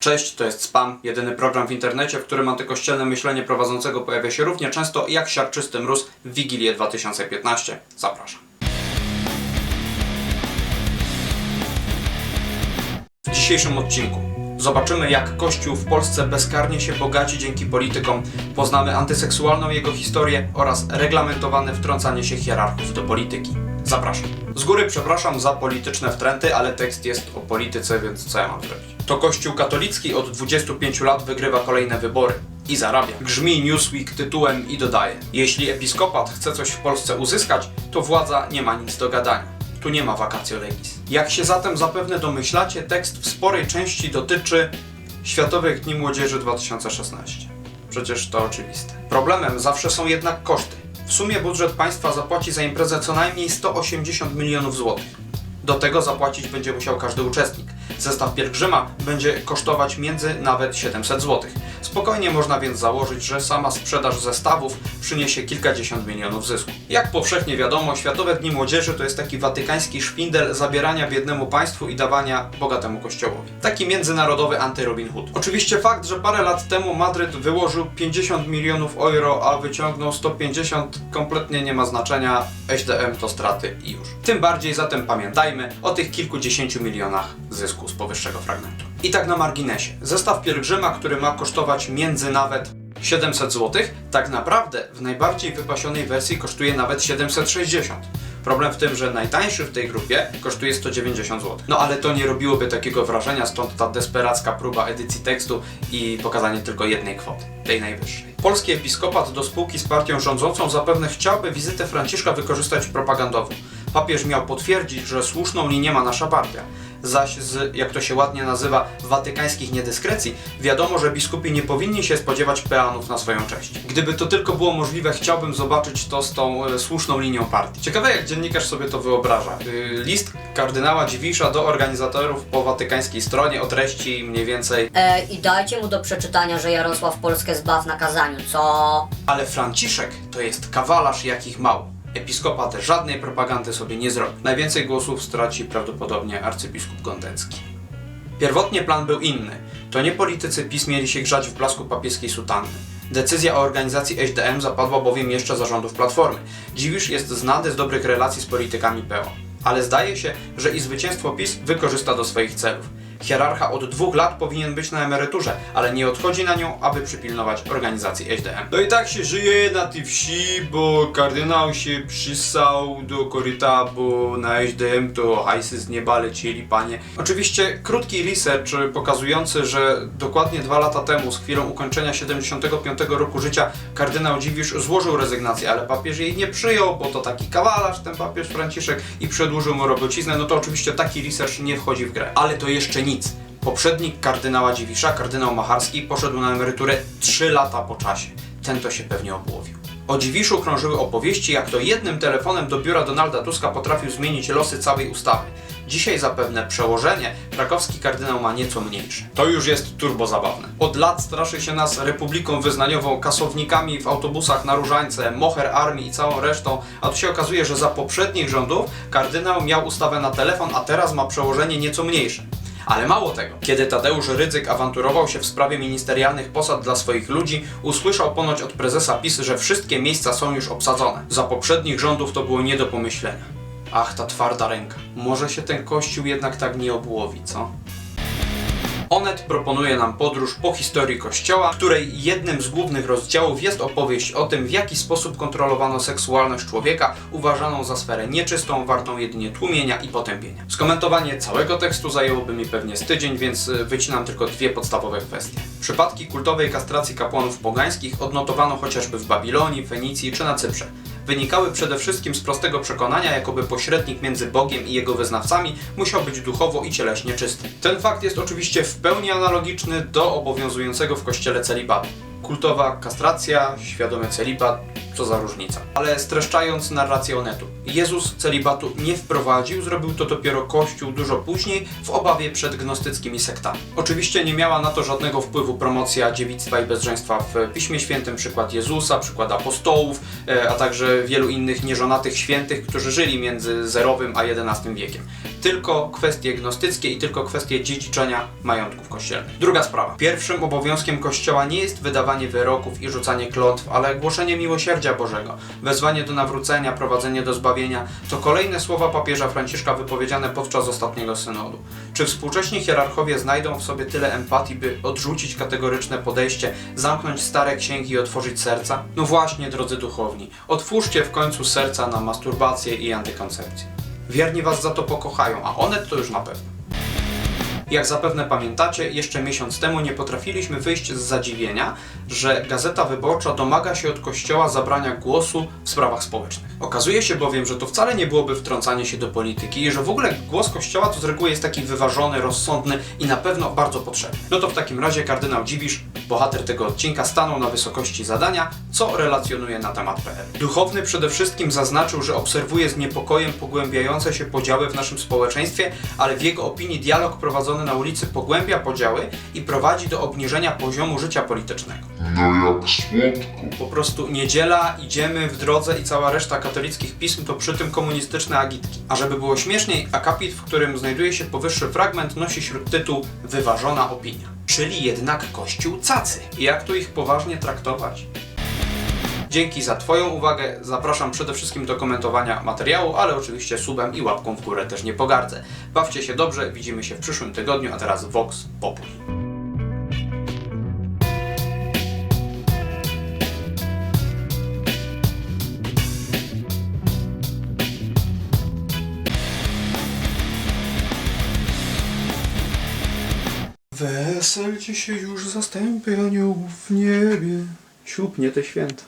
Cześć, to jest Spam, jedyny program w internecie, w którym antykościelne myślenie prowadzącego pojawia się równie często jak siarczysty mróz w Wigilię 2015. Zapraszam. W dzisiejszym odcinku zobaczymy jak Kościół w Polsce bezkarnie się bogaci dzięki politykom, poznamy antyseksualną jego historię oraz reglamentowane wtrącanie się hierarchów do polityki. Zapraszam. Z góry przepraszam za polityczne wtręty, ale tekst jest o polityce, więc co ja mam zrobić? To Kościół katolicki od 25 lat wygrywa kolejne wybory i zarabia. Grzmi Newsweek tytułem i dodaje: Jeśli episkopat chce coś w Polsce uzyskać, to władza nie ma nic do gadania. Tu nie ma vacatio legis. Jak się zatem zapewne domyślacie, tekst w sporej części dotyczy Światowych Dni Młodzieży 2016. Przecież to oczywiste. Problemem zawsze są jednak koszty. W sumie budżet państwa zapłaci za imprezę co najmniej 180 milionów złotych. Do tego zapłacić będzie musiał każdy uczestnik. Zestaw pielgrzyma będzie kosztować między nawet 700 zł. Spokojnie można więc założyć, że sama sprzedaż zestawów przyniesie kilkadziesiąt milionów zysku. Jak powszechnie wiadomo, Światowe Dni Młodzieży to jest taki watykański szpindel zabierania biednemu państwu i dawania bogatemu kościołowi. Taki międzynarodowy anty-Robin Hood. Oczywiście fakt, że parę lat temu Madryt wyłożył 50 milionów euro, a wyciągnął 150 kompletnie nie ma znaczenia. SDM to straty i już. Tym bardziej zatem pamiętajmy o tych kilkudziesięciu milionach zysku z powyższego fragmentu. I tak na marginesie. Zestaw pielgrzyma, który ma kosztować między nawet 700 zł, tak naprawdę w najbardziej wypasionej wersji kosztuje nawet 760. Problem w tym, że najtańszy w tej grupie kosztuje 190 zł. No ale to nie robiłoby takiego wrażenia, stąd ta desperacka próba edycji tekstu i pokazanie tylko jednej kwoty, tej najwyższej. Polski episkopat do spółki z partią rządzącą zapewne chciałby wizytę Franciszka wykorzystać propagandowo. Papież miał potwierdzić, że słuszną linię ma nasza partia. Zaś z, jak to się ładnie nazywa, watykańskich niedyskrecji, wiadomo, że biskupi nie powinni się spodziewać peanów na swoją cześć. Gdyby to tylko było możliwe, chciałbym zobaczyć to z tą e, słuszną linią partii. Ciekawe, jak dziennikarz sobie to wyobraża. Y, list kardynała Dziwisza do organizatorów po watykańskiej stronie o treści mniej więcej E, I dajcie mu do przeczytania, że Jarosław Polskę zbaw na kazaniu, co? Ale Franciszek to jest kawalarz jakich mało. Episkopat żadnej propagandy sobie nie zrobi. Najwięcej głosów straci prawdopodobnie arcybiskup Gondecki. Pierwotnie plan był inny. To nie politycy PiS mieli się grzać w blasku papieskiej sutanny. Decyzja o organizacji SDM zapadła bowiem jeszcze za rządów Platformy. Dziwisz jest znany z dobrych relacji z politykami PO. Ale zdaje się, że i zwycięstwo PiS wykorzysta do swoich celów. Hierarcha od dwóch lat powinien być na emeryturze, ale nie odchodzi na nią, aby przypilnować organizacji SDM. No i tak się żyje na tej wsi, bo kardynał się przysał do koryta, bo na SDM to hajsy z nieba lecieli, panie. Oczywiście krótki research pokazujący, że dokładnie dwa lata temu, z chwilą ukończenia 75 roku życia, kardynał Dziwisz złożył rezygnację, ale papież jej nie przyjął, bo to taki kawalarz ten papież Franciszek i przedłużył mu robociznę, no to oczywiście taki research nie wchodzi w grę. Ale to jeszcze nic. Poprzednik kardynała Dziwisza, kardynał Macharski, poszedł na emeryturę 3 lata po czasie. Ten to się pewnie obłowił. O Dziwiszu krążyły opowieści, jak to jednym telefonem do biura Donalda Tuska potrafił zmienić losy całej ustawy. Dzisiaj zapewne przełożenie krakowski kardynał ma nieco mniejsze. To już jest turbo zabawne. Od lat straszy się nas republiką wyznaniową, kasownikami w autobusach na Różańce, moher armii i całą resztą, a tu się okazuje, że za poprzednich rządów kardynał miał ustawę na telefon, a teraz ma przełożenie nieco mniejsze. Ale mało tego, kiedy Tadeusz Rydzyk awanturował się w sprawie ministerialnych posad dla swoich ludzi, usłyszał ponoć od prezesa PiS, że wszystkie miejsca są już obsadzone. Za poprzednich rządów to było nie do pomyślenia. Ach, ta twarda ręka. Może się ten kościół jednak tak nie obłowi, co? Onet proponuje nam podróż po historii Kościoła, której jednym z głównych rozdziałów jest opowieść o tym, w jaki sposób kontrolowano seksualność człowieka, uważaną za sferę nieczystą, wartą jedynie tłumienia i potępienia. Skomentowanie całego tekstu zajęłoby mi pewnie z tydzień, więc y, wycinam tylko dwie podstawowe kwestie. Przypadki kultowej kastracji kapłanów pogańskich odnotowano chociażby w Babilonii, Fenicji czy na Cyprze wynikały przede wszystkim z prostego przekonania, jakoby pośrednik między Bogiem i jego wyznawcami musiał być duchowo i cieleśnie czysty. Ten fakt jest oczywiście w pełni analogiczny do obowiązującego w kościele celibatu. Kultowa kastracja, świadomy celibat, co za różnica. Ale streszczając narrację Onetu, Jezus celibatu nie wprowadził, zrobił to dopiero Kościół dużo później w obawie przed gnostyckimi sektami. Oczywiście nie miała na to żadnego wpływu promocja dziewictwa i bezżeństwa w Piśmie Świętym, przykład Jezusa, przykład apostołów, e, a także wielu innych nieżonatych świętych, którzy żyli między zerowym a XI wiekiem. Tylko kwestie gnostyckie i tylko kwestie dziedziczenia majątków kościelnych. Druga sprawa. Pierwszym obowiązkiem Kościoła nie jest wydawanie wyroków i rzucanie klątw, ale głoszenie miłosierdzia Bożego, wezwanie do nawrócenia, prowadzenie do zbawienia. To kolejne słowa papieża Franciszka wypowiedziane podczas ostatniego synodu. Czy współcześni hierarchowie znajdą w sobie tyle empatii, by odrzucić kategoryczne podejście, zamknąć stare księgi i otworzyć serca? No właśnie, drodzy duchowni, otwórzcie w końcu serca na masturbację i antykoncepcję. Wierni was za to pokochają, a one to już na pewno. Jak zapewne pamiętacie, jeszcze miesiąc temu nie potrafiliśmy wyjść z zadziwienia, że Gazeta Wyborcza domaga się od Kościoła zabrania głosu w sprawach społecznych. Okazuje się bowiem, że to wcale nie byłoby wtrącanie się do polityki i że w ogóle głos Kościoła to z reguły jest taki wyważony, rozsądny i na pewno bardzo potrzebny. No to w takim razie kardynał Dziwisz, bohater tego odcinka, stanął na wysokości zadania, co relacjonuje na temat.pl. Duchowny przede wszystkim zaznaczył, że obserwuje z niepokojem pogłębiające się podziały w naszym społeczeństwie, ale w jego opinii dialog prowadzony na ulicy pogłębia podziały i prowadzi do obniżenia poziomu życia politycznego. No jak słodko. Po prostu niedziela, idziemy w drodze i cała reszta katolickich pism to przy tym komunistyczne agitki. A żeby było śmieszniej, akapit, w którym znajduje się powyższy fragment, nosi śródtytuł Wyważona opinia. Czyli jednak kościół cacy. I jak tu ich poważnie traktować? Dzięki za Twoją uwagę. Zapraszam przede wszystkim do komentowania materiału, ale oczywiście subem i łapką w górę też nie pogardzę. Bawcie się dobrze, widzimy się w przyszłym tygodniu, a teraz Vox Populi. Weselcie się już zastępy aniołów w niebie. Ślub nie te święta.